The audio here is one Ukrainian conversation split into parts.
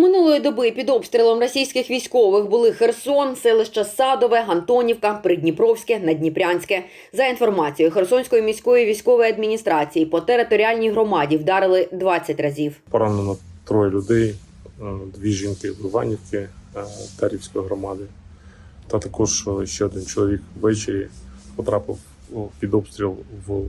Минулої доби під обстрілом російських військових були Херсон, селища Садове, Антонівка, Придніпровське, Надніпрянське. За інформацією Херсонської міської військової адміністрації, по територіальній громаді вдарили 20 разів. Поранено троє людей, е, дві жінки в Іванівці е, Тарівської громади. Та також е, ще один чоловік ввечері потрапив під обстріл в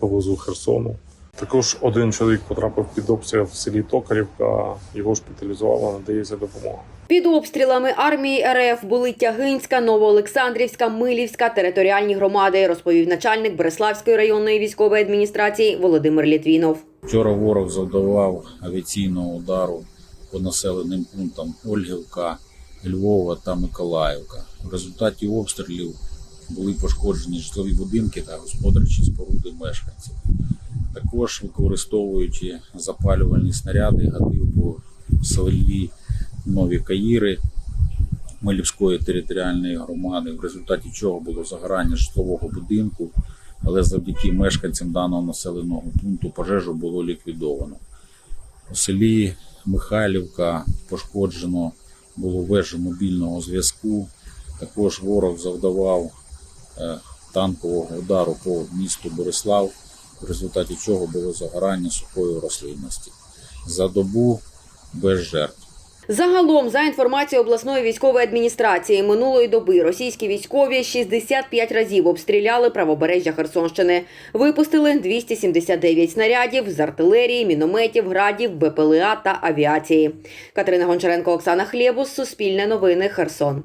поблизу Херсону. Також один чоловік потрапив під обстріл в селі Токарівка, його шпиталізувало, надається допомога. Під обстрілами армії РФ були Тягинська, Новоолександрівська, Милівська територіальні громади, розповів начальник Береславської районної військової адміністрації Володимир Літвінов. Вчора ворог завдавав авіаційного удару по населеним пунктам Ольгівка, Львова та Миколаївка. В результаті обстрілів були пошкоджені житлові будинки та господарчі споруди мешканців. Також використовуючи запалювальні снаряди, гатив по селі Нові Каїри Милівської територіальної громади, в результаті чого було загорання житлового будинку, але завдяки мешканцям даного населеного пункту пожежу було ліквідовано. У селі Михайлівка пошкоджено було вежу мобільного зв'язку. Також ворог завдавав е, танкового удару по місту Борислав, в результаті чого було загорання сухої рослинності. За добу без жертв. Загалом, за інформацією обласної військової адміністрації, минулої доби російські військові 65 разів обстріляли правобережжя Херсонщини. Випустили 279 снарядів з артилерії, мінометів, градів, БПЛА та авіації. Катерина Гончаренко, Оксана Хлєбус, Суспільне новини, Херсон.